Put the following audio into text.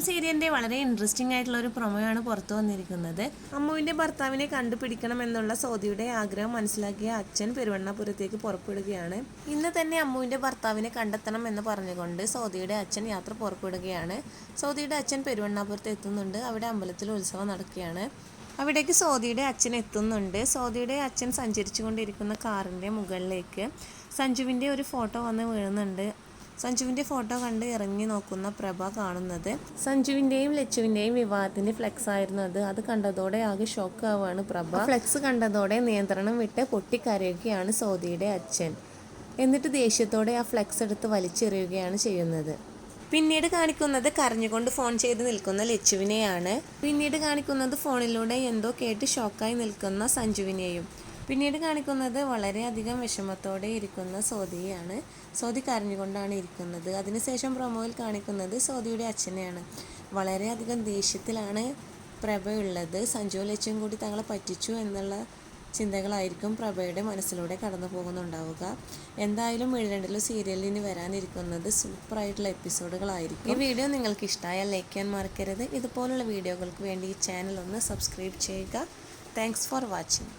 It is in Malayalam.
സീരിയലിന്റെ വളരെ ഇൻട്രസ്റ്റിംഗ് ആയിട്ടുള്ള ഒരു പ്രൊമോയാണ് പുറത്തു വന്നിരിക്കുന്നത്. അമ്മുവിന്റെ ഭർത്താവിനെ കണ്ടുപിടിക്കണം എന്നുള്ള സോദിയുടെ ആഗ്രഹം മനസ്സിലാക്കിയ അച്ഛൻ പെരുവണ്ണാപുരത്തേക്ക് പുറപ്പെടുകയാണ്. ഇന്ന് തന്നെ അമ്മുവിന്റെ ഭർത്താവിനെ കണ്ടെത്തണം എന്ന് പറഞ്ഞുകൊണ്ട് സോദിയുടെ അച്ഛൻ യാത്ര പുറപ്പെടുകയാണ്. സോദിയുടെ അച്ഛൻ പെരുവണ്ണാപുരത്ത് എത്തുന്നുണ്ട്. അവിടെ അമ്പലത്തിൽ ഉത്സവം നടക്കുകയാണ്. അവിടേക്ക് സോദിയുടെ അച്ഛൻ എത്തുന്നുണ്ട്. സോദിയുടെ അച്ഛൻ സഞ്ചരിച്ചുകൊണ്ടിരിക്കുന്ന കാറിന്റെ മുകളിലേക്ക് സഞ്ജുവിന്റെ ഒരു ഫോട്ടോ വന്ന് വീഴുന്നുണ്ട്. സഞ്ജുവിന്റെ ഫോട്ടോ കണ്ട് ഇറങ്ങി നോക്കുന്ന പ്രഭ കാണുന്നത്. സഞ്ജുവിന്റെയും ലച്ചുവിന്റെയും വിവാഹത്തിന്റെ ഫ്ലെക്സ് ആയിരുന്നു അത്. അത് കണ്ടതോടെ ആകെ ഷോക്ക് ആവുകയാണ് പ്രഭ. ഫ്ലെക്സ് കണ്ടതോടെ നിയന്ത്രണം വിട്ട് പൊട്ടിക്കരയുകയാണ് സോദിയുടെ അച്ഛൻ. എന്നിട്ട് ദേഷ്യത്തോടെ ആ ഫ്ലെക്സ് എടുത്ത് വലിച്ചെറിയുകയാണ് ചെയ്യുന്നത്. പിന്നീട് കാണിക്കുന്നത് കരഞ്ഞുകൊണ്ട് ഫോൺ ചെയ്ത് നിൽക്കുന്ന ലച്ചുവിനെയാണ്. പിന്നീട് കാണിക്കുന്നത് ഫോണിലൂടെ എന്തോ കേട്ട് ഷോക്കായി നിൽക്കുന്ന സഞ്ജുവിനെയും. പിന്നീട് കാണിക്കുന്നത് വളരെയധികം വിഷമത്തോടെ ഇരിക്കുന്ന സോദിയാണ് സോദി കരഞ്ഞുകൊണ്ടാണ് ഇരിക്കുന്നത്. അതിനുശേഷം പ്രൊമോയിൽ കാണിക്കുന്നത് സോദിയുടെ അച്ഛനെയാണ്. വളരെയധികം ദേഷ്യത്തിലാണ് പ്രഭയുള്ളത്. സഞ്ജു ലച്ചും കൂടി തങ്ങളെ പറ്റിച്ചു എന്നുള്ള ചിന്തകളായിരിക്കും പ്രഭയുടെ മനസ്സിലൂടെ കടന്നു പോകുന്നുണ്ടാവുക. എന്തായാലും എഴുതേണ്ടല്ലോ സീരിയലിന് വരാനിരിക്കുന്നത് സൂപ്പറായിട്ടുള്ള എപ്പിസോഡുകളായിരിക്കും ഈ വീഡിയോ നിങ്ങൾക്ക് ഇഷ്ടമായാൽ ലൈക്ക് ചെയ്യാൻ മറക്കരുത്. ഇതുപോലുള്ള വീഡിയോകൾക്ക് വേണ്ടി ഈ ചാനൽ ഒന്ന് സബ്സ്ക്രൈബ് ചെയ്യുക. Thanks for watching